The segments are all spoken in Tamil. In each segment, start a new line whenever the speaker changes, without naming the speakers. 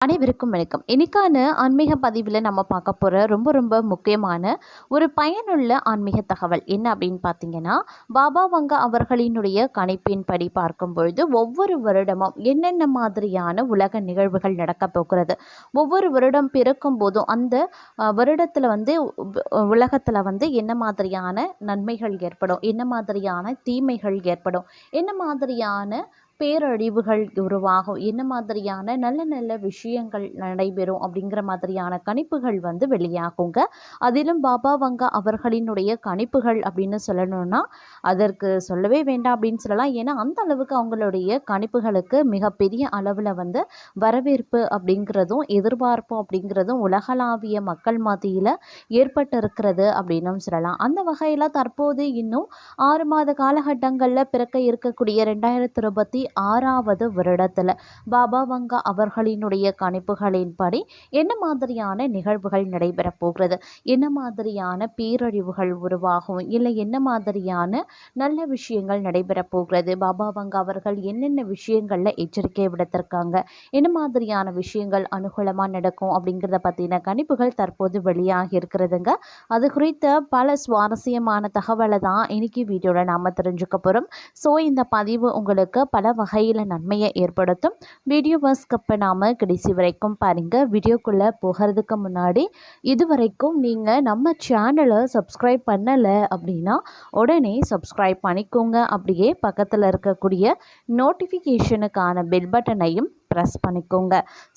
அனைவருக்கும் வணக்கம். இன்னைக்கான ஆன்மீக பதிவில் நம்ம பார்க்க போகிற ரொம்ப ரொம்ப முக்கியமான ஒரு பயனுள்ள ஆன்மீக தகவல் என்ன அப்படின்னு பார்த்தீங்கன்னா பாபா வங்க அவர்களினுடைய கணிப்பின்படி பார்க்கும் பொழுது ஒவ்வொரு வருடமும் என்னென்ன மாதிரியான உலக நிகழ்வுகள் நடக்க போகிறது? ஒவ்வொரு வருடம் பிறக்கும் போதும் அந்த வருடத்தில் வந்து உலகத்தில் வந்து என்ன மாதிரியான நன்மைகள் ஏற்படும்? என்ன மாதிரியான தீமைகள் ஏற்படும்? என்ன மாதிரியான பேரழிவுகள் உருவாகும். என்ன மாதிரியான நல்ல நல்ல விஷயங்கள் நடைபெறும் அப்படிங்கிற மாதிரியான கணிப்புகள் வந்து வெளியாகுங்க. அதிலும் பாபா வங்கா அவர்களினுடைய கணிப்புகள் அப்படின்னு சொல்லணும்னா அதற்கு சொல்லவே வேண்டாம் அப்படின்னு சொல்லலாம். ஏன்னா அந்த அளவுக்கு அவங்களுடைய கணிப்புகளுக்கு மிகப்பெரிய அளவில் வந்து வரவேற்பு அப்படிங்கிறதும் எதிர்பார்ப்பு அப்படிங்கிறதும் உலகளாவிய மக்கள் மத்தியில் ஏற்பட்டிருக்கிறது அப்படின்னும் சொல்லலாம். அந்த வகையில் தற்போது இன்னும் ஆறு மாத காலகட்டங்களில் பிறக்க இருக்கக்கூடிய ரெண்டாயிரத்தி இருபத்தி ஆறாவது வருடத்தில். பாபா வங்கா அவர்களினுடைய கணிப்புகளின்படி என்ன மாதிரியான நிகழ்வுகள் நடைபெறப் போகிறது? என்ன மாதிரியான பேரழிவுகள் உருவாகும்? இல்லை என்ன மாதிரியான நல்ல விஷயங்கள் நடைபெறப் போகிறது? பாபா வங்கா அவர்கள் என்னென்ன விஷயங்களில் எச்சரிக்கை விடுத்திருக்காங்க? என்ன மாதிரியான விஷயங்கள் அனுகூலமாக நடக்கும் அப்படிங்கிறத பற்றின கணிப்புகள் தற்போது வெளியாகி இருக்கிறதுங்க. அது குறித்த பல சுவாரஸ்யமான தகவலை தான் இன்னைக்கு வீடியோவில் நாம் தெரிஞ்சுக்க போகிறோம் ஸோ இந்த பதிவு உங்களுக்கு பல வகையில் நன்மையை ஏற்படுத்தும். வீடியோவை ஸ்கிப் நாம் கடைசி வரைக்கும் பாருங்கள் வீடியோக்குள்ளே போகிறதுக்கு முன்னாடி இது வரைக்கும் நீங்கள் நம்ம சேனலை சப்ஸ்கிரைப் பண்ணலை அப்படின்னா உடனே சப்ஸ்கிரைப் பண்ணிக்கோங்க. அப்படியே பக்கத்தில் இருக்கக்கூடிய நோட்டிஃபிகேஷனுக்கான பெல் பட்டனையும் ப்ரெஸ் பண்ணிக்கோங்க.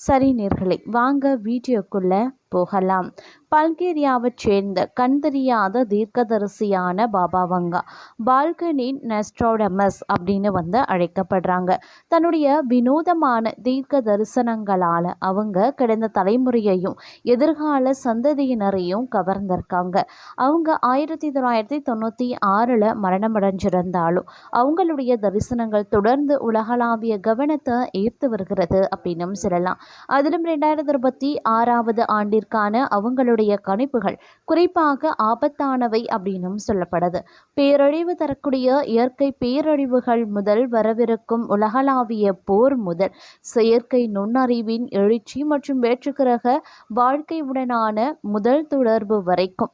சரி நேர்களை வாங்க வீடியோக்குள்ளே போகலாம். பல்கேரியாவைச் சேர்ந்த கண் தெரியாத தீர்க்கதரிசியான பாபாவங்கா பால்கனின் நெஸ்ட்ரோடமஸ் அப்படின்னு வந்து அழைக்கப்படுறாங்க. தன்னுடைய வினோதமான தீர்க்க தரிசனங்களால் அவங்க கடந்த தலைமுறையையும் எதிர்கால சந்ததியினரையும் கவர்ந்திருக்காங்க. அவங்க ஆயிரத்தி தொள்ளாயிரத்தி தொண்ணூற்றி ஆறில் மரணமடைஞ்சிருந்தாலும் அவங்களுடைய தரிசனங்கள் தொடர்ந்து உலகளாவிய கவனத்தை ஈர்த்து வருகிறது அப்படின்னும் சொல்லலாம். அதிலும் ரெண்டாயிரத்தி இருபத்தி ஆறாவது ஆண்டில் ஆண்டிற்கான அவங்களுடைய கணிப்புகள் குறிப்பாக ஆபத்தானவை அப்படின்னும் சொல்லப்படுது. பேரழிவு தரக்கூடிய இயற்கை பேரழிவுகள் முதல் வரவிருக்கும் உலகளாவிய போர் முதல் செயற்கை நுண்ணறிவின் எழுச்சி மற்றும் வேற்றுக்கிரக வாழ்க்கையுடனான முதல் தொடர்பு வரைக்கும்.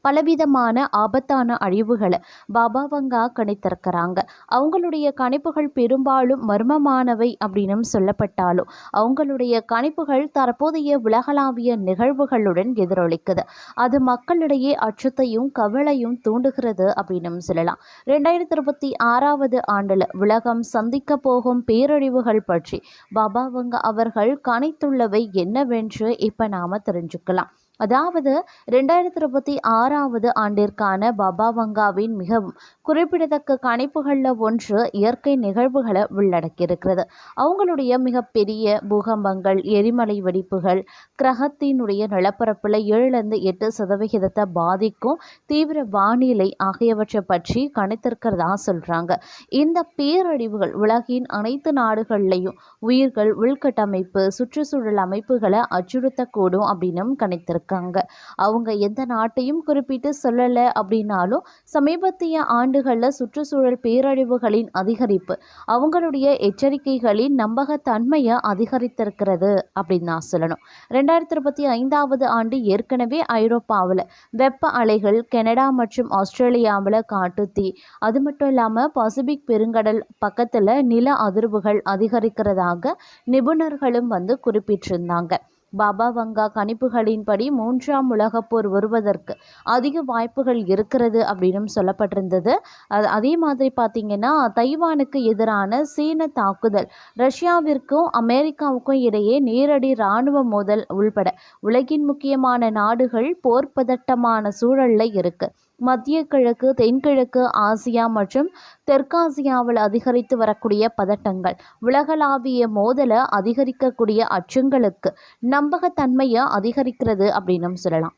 பலவிதமான ஆபத்தான அழிவுகளை பாபாவங்கா கணித்திருக்கிறாங்க அவங்களுடைய கணிப்புகள் பெரும்பாலும் மர்மமானவை அப்படின்னு சொல்லப்பட்டாலும் அவங்களுடைய கணிப்புகள் தற்போதைய உலகளாவிய நிகழ்வுகளுடன் எதிரொலிக்குது. அது மக்களிடையே அச்சத்தையும் கவலையும் தூண்டுகிறது அப்படின்னு சொல்லலாம். ரெண்டாயிரத்தி இருபத்தி ஆறாவது ஆண்டில் உலகம் சந்திக்க போகும் பேரழிவுகள் பற்றி பாபாவங்க அவர்கள் கணித்துள்ளவை என்னவென்று இப்போ நாம் தெரிஞ்சுக்கலாம். அதாவது ரெண்டாயிரத்தி இருபத்தி ஆறாவது ஆண்டிற்கான பாபா வங்காவின் மிகவும் குறிப்பிடத்தக்க கணிப்புகளில் ஒன்று இயற்கை நிகழ்வுகளை உள்ளடக்கியிருக்கிறது. அவங்களுடைய மிகப்பெரிய பூகம்பங்கள் எரிமலை வெடிப்புகள் கிரகத்தினுடைய நிலப்பரப்பில் ஏழுலேருந்து எட்டு சதவிகிதத்தை பாதிக்கும் தீவிர வானிலை ஆகியவற்றை பற்றி கணித்திருக்கிறதா சொல்கிறாங்க இந்த பேரழிவுகள் உலகின் அனைத்து நாடுகள்லையும் உயிர்கள் உள்கட்டமைப்பு சுற்றுச்சூழல் அமைப்புகளை அச்சுறுத்தக்கூடும் அப்படின்னும் கணித்திருக்கு இருக்காங்க. அவங்க எந்த நாட்டையும் குறிப்பிட்டு சொல்லலை அப்படின்னாலும் சமீபத்திய ஆண்டுகளில் சுற்றுச்சூழல் பேரழிவுகளின் அதிகரிப்பு அவங்களுடைய எச்சரிக்கைகளின் நம்பகத்தன்மையை அதிகரித்திருக்கிறது அப்படின்னு நான் சொல்லணும். ரெண்டாயிரத்தி இருபத்தி ஐந்தாவது ஆண்டு ஏற்கனவே ஐரோப்பாவில் வெப்ப அலைகள் கனடா மற்றும் ஆஸ்திரேலியாவில் காட்டுத்தீ அது மட்டும் இல்லாமல் பசிபிக் பெருங்கடல் பக்கத்தில் நில அதிர்வுகள் அதிகரிக்கிறதாக நிபுணர்களும் வந்து குறிப்பிட்டிருந்தாங்க. பாபா வங்கா கணிப்புகளின்படி மூன்றாம் உலகப் போர் வருவதற்கு அதிக வாய்ப்புகள் இருக்கிறது அப்படின்னு சொல்லப்பட்டிருந்தது. அது அதே மாதிரி பார்த்திங்கன்னா தைவானுக்கு எதிரான சீன தாக்குதல் ரஷ்யாவிற்கும் அமெரிக்காவுக்கும் இடையே நேரடி இராணுவ மோதல் உள்பட உலகின் முக்கியமான நாடுகள் போர் பதட்டமான சூழலில் இருக்குது மத்திய கிழக்கு தென்கிழக்கு ஆசியா மற்றும் தெற்காசியாவில் அதிகரித்து வரக்கூடிய பதட்டங்கள். உலகளாவிய மோதலை அதிகரிக்கக்கூடிய அச்சங்களுக்கு நம்பகத்தன்மையை அதிகரிக்கிறது அப்படின்னு சொல்லலாம்.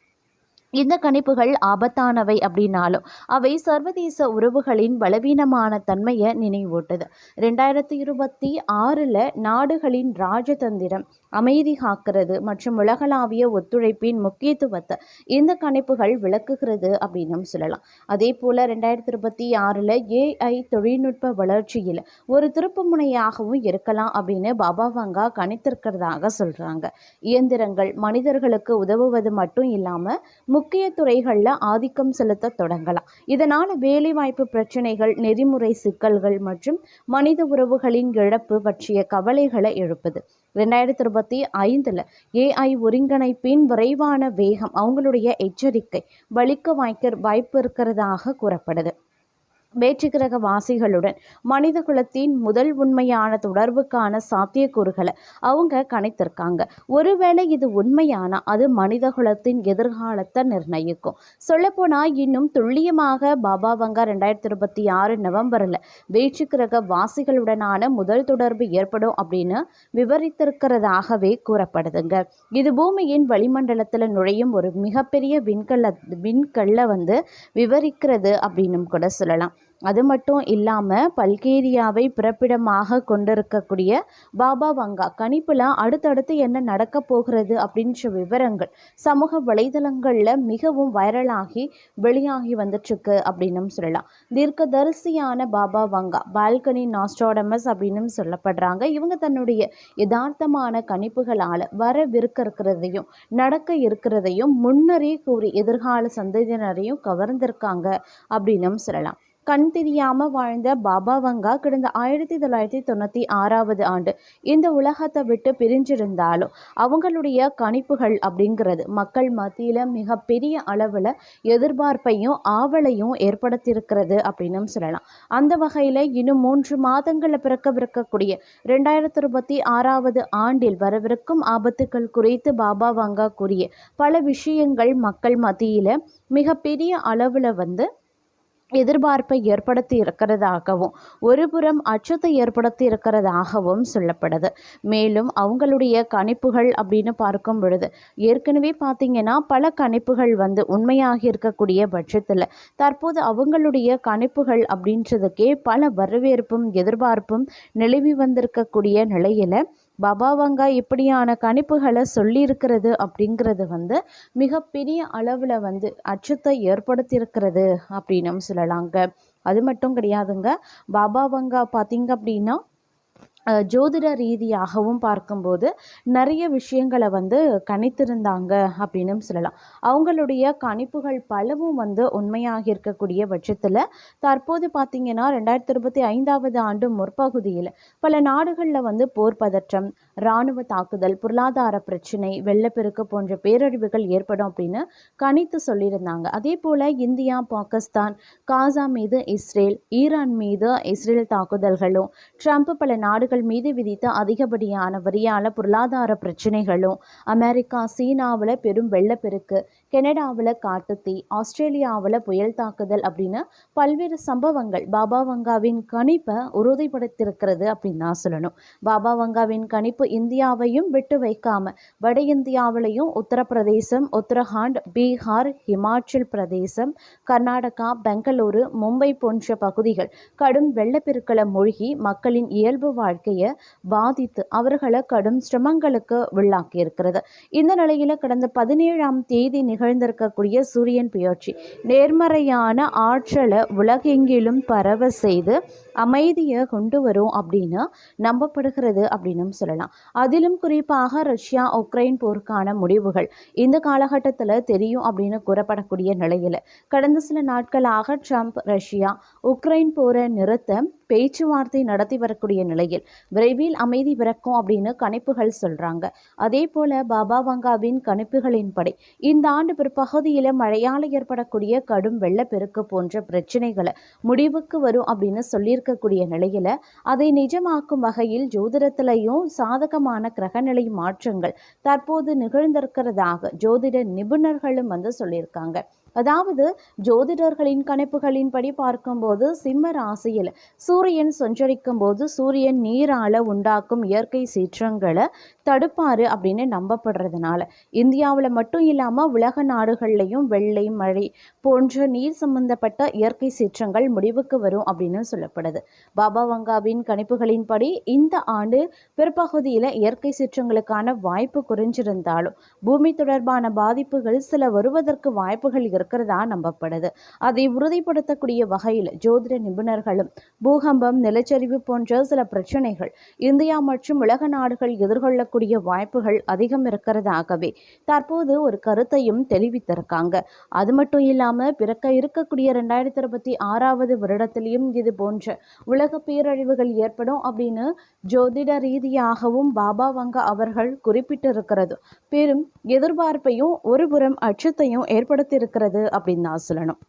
இந்த கணிப்புகள் ஆபத்தானவை அப்படின்னாலும் அவை சர்வதேச உறவுகளின் பலவீனமான தன்மையை நினைவூட்டுது. ரெண்டாயிரத்தி இருபத்தி ஆறில் நாடுகளின் ராஜதந்திரம் அமைதி காக்கிறது மற்றும் உலகளாவிய ஒத்துழைப்பின் முக்கியத்துவத்தை இந்த கணிப்புகள் விளக்குகிறது அப்படின்னும் சொல்லலாம். அதே போல் ரெண்டாயிரத்தி இருபத்தி ஆறில் ஏஐ தொழில்நுட்ப வளர்ச்சியில் ஒரு திருப்பு முனையாகவும் இருக்கலாம் அப்படின்னு பாபா வங்கா கணித்திருக்கிறதாக சொல்கிறாங்க இயந்திரங்கள் மனிதர்களுக்கு உதவுவது மட்டும் இல்லாமல் முக்கிய துறைகளில் ஆதிக்கம் செலுத்த தொடங்கலாம். இதனால் வேலைவாய்ப்பு பிரச்சனைகள் நெறிமுறை சிக்கல்கள் மற்றும் மனித உறவுகளின் இழப்பு பற்றிய கவலைகளை எழுப்புது. ரெண்டாயிரத்தி இருபத்தி ஐந்தில் ஏஐ ஒருங்கிணைப்பின் விரைவான வேகம் அவங்களுடைய எச்சரிக்கை வலிக்க வாய்க்க வாய்ப்பு இருக்கிறதாக கூறப்படுது. வேற்றுக்கிரக வாசிகளுடன் மனித குலத்தின் முதல் உண்மையான தொடர்புக்கான சாத்தியக்கூறுகளை அவங்க கணித்திருக்காங்க. ஒருவேளை இது உண்மையானால் அது மனித குலத்தின் எதிர்காலத்தை நிர்ணயிக்கும். சொல்லப்போனால் இன்னும் துல்லியமாக பாபா வங்கா ரெண்டாயிரத்தி இருபத்தி ஆறு நவம்பரில் வேற்றுக்கிரக வாசிகளுடனான முதல் தொடர்பு ஏற்படும் அப்படின்னு விவரித்திருக்கிறதாகவே கூறப்படுதுங்க. இது பூமியின் வளிமண்டலத்தில் நுழையும் ஒரு மிகப்பெரிய விண்கல்ல விண்கல்ல வந்து விவரிக்கிறது அப்படின்னு கூட சொல்லலாம். அது மட்டும் இல்லாமல் பல்கேரியாவை பிறப்பிடமாக கொண்டிருக்கக்கூடிய பாபா வங்கா கணிப்பில் அடுத்தடுத்து என்ன நடக்க போகிறது அப்படின்ற விவரங்கள் சமூக வலைதளங்களில் மிகவும் வைரலாகி வெளியாகி வந்துட்டுருக்கு அப்படின்னும் சொல்லலாம். தீர்க்கதரிசியான பாபா வங்கா பால்கனி நாஸ்ட்ராடமஸ் அப்படின்னு சொல்லப்படுறாங்க. இவங்க தன்னுடைய யதார்த்தமான கணிப்புகளால் வரவிருக்க இருக்கிறதையும் நடக்க இருக்கிறதையும் முன்னரே கூறி எதிர்கால சந்ததியினரையும் கவர்ந்திருக்காங்க அப்படின்னும் சொல்லலாம். கண் தெரியாமல் வாழ்ந்த பாபா வங்கா கடந்த ஆயிரத்தி தொள்ளாயிரத்தி தொண்ணூற்றி ஆறாவது ஆண்டு இந்த உலகத்தை விட்டு பிரிஞ்சிருந்தாலும் அவங்களுடைய கணிப்புகள் அப்படிங்கிறது மக்கள் மத்தியில் மிகப்பெரிய அளவில் எதிர்பார்ப்பையும் ஆவலையும் ஏற்படுத்தியிருக்கிறது அப்படின்னும் சொல்லலாம். அந்த வகையில் இன்னும் மூன்று மாதங்களில் பிறக்கவிருக்கக்கூடிய ரெண்டாயிரத்தி இருபத்தி ஆறாவது ஆண்டில் வரவிருக்கும் ஆபத்துக்கள் குறித்து பாபா வங்கா கூறிய பல விஷயங்கள் மக்கள் மத்தியில் மிகப்பெரிய அளவில் வந்து எதிர்பார்ப்பை ஏற்படுத்தி இருக்கிறதாகவும் ஒருபுறம் அச்சத்தை ஏற்படுத்தி இருக்கிறதாகவும் சொல்லப்படுது. மேலும் அவங்களுடைய கணிப்புகள் அப்படின்னு பார்க்கும் பொழுது ஏற்கனவே பார்த்தீங்கன்னா பல கணிப்புகள் வந்து உண்மையாக இருக்கக்கூடிய பட்சத்தில் தற்போது அவங்களுடைய கணிப்புகள் அப்படின்றதுக்கே பல வரவேற்பும் எதிர்பார்ப்பும் நிலவி வந்திருக்கக்கூடிய நிலையில் பபாவங்கா இப்படியான கணிப்புகளை சொல்லியிருக்கிறது அப்படிங்கிறது வந்து மிகப்பெரிய அளவில் வந்து அச்சத்தை ஏற்படுத்தியிருக்கிறது அப்படின்னும் சொல்லலாங்க. அது மட்டும் கிடையாதுங்க. பாபாவங்கா பார்த்தீங்க அப்படின்னா ஜோதிட ரீதியாகவும் பார்க்கும்போது நிறைய விஷயங்களை வந்து கணித்திருந்தாங்க அப்படின்னு சொல்லலாம். அவங்களுடைய கணிப்புகள் பலவும் வந்து உண்மையாக இருக்கக்கூடிய பட்சத்தில் தற்போது பார்த்திங்கன்னா ரெண்டாயிரத்தி இருபத்தி ஐந்தாவது ஆண்டு முற்பகுதியில் பல நாடுகளில் வந்து போர் பதற்றம் இராணுவ தாக்குதல் பொருளாதார பிரச்சனை வெள்ளப்பெருக்கு போன்ற பேரழிவுகள் ஏற்படும் அப்படின்னு கணித்து சொல்லியிருந்தாங்க. அதே போல் இந்தியா பாகிஸ்தான் காசா மீது இஸ்ரேல் ஈரான் மீது இஸ்ரேல் தாக்குதல்களும் ட்ரம்ப் பல நாடுகள் நாடுகள் மீது விதித்த அதிகப்படியான வரியால பொருளாதார பிரச்சனைகளும் அமெரிக்கா சீனாவில் பெரும் வெள்ளப்பெருக்கு. கெனடாவில் காட்டுத்தீ ஆஸ்திரேலியாவில் புயல் தாக்குதல் அப்படின்னு பல்வேறு சம்பவங்கள் பாபா வங்காவின் கணிப்பை உறுதிப்படுத்தியிருக்கிறது அப்படின்னு தான் சொல்லணும். பாபா வங்காவின் கணிப்பு இந்தியாவையும் விட்டு வைக்காம வட இந்தியாவிலையும் உத்தரப்பிரதேசம் உத்தரகாண்ட் பீகார் ஹிமாச்சல் பிரதேசம் கர்நாடகா பெங்களூரு மும்பை போன்ற பகுதிகள் கடும் வெள்ளப்பெருக்களை மூழ்கி மக்களின் இயல்பு வாழ்க்கையை பாதித்து அவர்களை கடும் சிரமங்களுக்கு உள்ளாக்கி இருக்கிறது இந்த நிலையில் கடந்த பதினேழாம் தேதி நிகழ்ந்திருக்கக்கூடிய சூரியன் பெயர்ச்சி. நேர்மறையான ஆற்றலை உலகெங்கிலும் பரவ செய்து அமைதியை கொண்டு வரும் அப்படின்னு நம்பப்படுகிறது அப்படின்னு சொல்லலாம். அதிலும் குறிப்பாக ரஷ்யா உக்ரைன் போருக்கான முடிவுகள் இந்த காலகட்டத்தில் தெரியும் அப்படின்னு கூறப்படக்கூடிய நிலையில். கடந்த சில நாட்களாக ட்ரம்ப் ரஷ்யா உக்ரைன் போரை நிறுத்த பேச்சுவார்த்தை நடத்தி வரக்கூடிய நிலையில் விரைவில் அமைதி பிறக்கும் அப்படின்னு கணிப்புகள் சொல்கிறாங்க அதே போல் பாபா வங்காவின் கணிப்புகளின்படி இந்த ஆண்டு பிற்பகுதியில் மழையால் ஏற்படக்கூடிய கடும் வெள்ளப்பெருக்கு போன்ற பிரச்சனைகளை முடிவுக்கு வரும் அப்படின்னு இருக்கக்கூடிய நிலையில அதை நிஜமாக்கும் வகையில் ஜோதிடத்திலையும் சாதகமான கிரகநிலை மாற்றங்கள் தற்போது நிகழ்ந்திருக்கிறதாக ஜோதிட நிபுணர்களும் வந்து சொல்லியிருக்காங்க. அதாவது ஜோதிடர்களின் கணிப்புகளின்படி பார்க்கும்போது சிம்ம ராசியில் சூரியன் சஞ்சரிக்கும் போது சூரியன் நீரால உண்டாக்கும் இயற்கை சீற்றங்களை தடுப்பாரு அப்படின்னு நம்பப்படுறதுனால. இந்தியாவில் மட்டும் இல்லாமல் உலக நாடுகள்லையும் வெள்ளை மழை போன்ற நீர் சம்பந்தப்பட்ட இயற்கை சீற்றங்கள் முடிவுக்கு வரும் அப்படின்னு சொல்லப்படுது. பாபா வங்காவின் கணிப்புகளின்படி இந்த ஆண்டு பிற்பகுதியில் இயற்கை சீற்றங்களுக்கான வாய்ப்பு குறைஞ்சிருந்தாலும் பூமி தொடர்பான பாதிப்புகள் சில வருவதற்கு வாய்ப்புகள் இருக்கிறதா நம்பப்படுது. அதை உறுதிப்படுத்தக்கூடிய வகையில் ஜோதிட நிபுணர்களும் பூகம்பம் நிலச்சரிவு போன்ற சில பிரச்சனைகள் இந்தியா மற்றும் உலக நாடுகள் எதிர்கொள்ள எதிர்கொள்ளக்கூடிய வாய்ப்புகள் அதிகம் இருக்கிறதாகவே தற்போது ஒரு கருத்தையும் தெரிவித்திருக்காங்க அது மட்டும் இல்லாமல் பிறக்க இருக்கக்கூடிய ரெண்டாயிரத்தி இருபத்தி ஆறாவது வருடத்திலையும் இது போன்ற உலக பேரழிவுகள் ஏற்படும் அப்படின்னு ஜோதிட ரீதியாகவும் பாபா வங்க அவர்கள் குறிப்பிட்டிருக்கிறது. பெரும் எதிர்பார்ப்பையும் ஒருபுறம் அச்சத்தையும் ஏற்படுத்தியிருக்கிறது அப்படின்னு தான் சொல்லணும்.